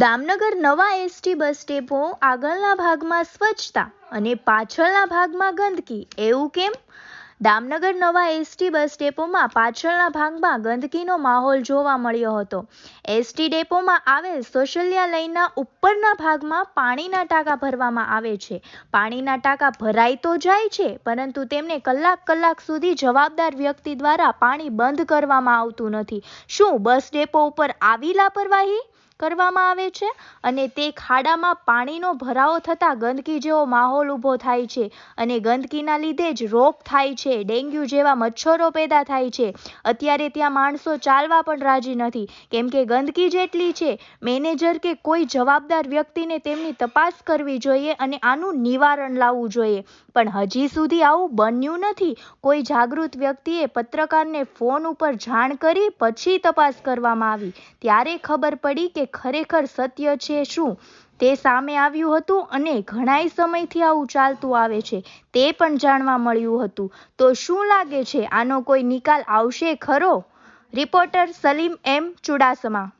દામનગર નવા ST bus depot આગળના ભાગમાં સ્વચ્છતા અને પાછળના ભાગમાં ગંદકી. એવું કેમ? દામનગર નવા એસટી બસ ડેપોમાં પાછળના ભાગમાં ગંદકીનો માહોલ જોવા મળ્યો હતો. એસટી ડેપોમાં આવેલ સોશલ્યાલયના ઉપરના ભાગમાં પાણીના ટાંકા ભરવામાં આવે છે. પાણીના ટાંકા ભરાઈ તો જાય છે, પરંતુ તેમને કલાક કલાક સુધી જવાબદાર વ્યક્તિ દ્વારા પાણી બંધ કરવામાં આવતું નથી. શું બસ ડેપો ઉપર આવી લાપરવાહી? કરવામાં આવે છે અને તે ખાડામાં પાણીનો ભરાવો થતાં ગંદકી જેવો માહોલ ઊભો થાય છે અને ગંદકીના લીધે જ રોગ થાય છે, ડેન્ગ્યુ જેવા મચ્છરો પેદા થાય છે. અત્યારે ત્યાં માણસો ચાલવા પણ રાજી નથી. કેમ કે ગંદકી જેટલી છે, મેનેજર કે કોઈ જવાબદાર વ્યક્તિને તેમની તપાસ કરવી જોઈએ અને આનું નિવારણ લાવવું જોઈએ. પણ હજી સુધી આવું બન્યું નથી. કોઈ જાગૃત વ્યક્તિએ પત્રકારને ફોન ઉપર જાણ કરી પછી તપાસ કરવામાં આવી. ત્યારે ખબર પડી કે ખરેખર સત્ય છે શું? તે સામે આવ્યું હતું અને ઘણાય સમયથી આવું ચાલતું આવે છે, તે પણ જાણવા મળ્યું હતું. તો શું લાગે છે, આનો કોઈ નિકાલ આવશે ખરો? રિપોર્ટર સલીમ એમ ચુડાસમા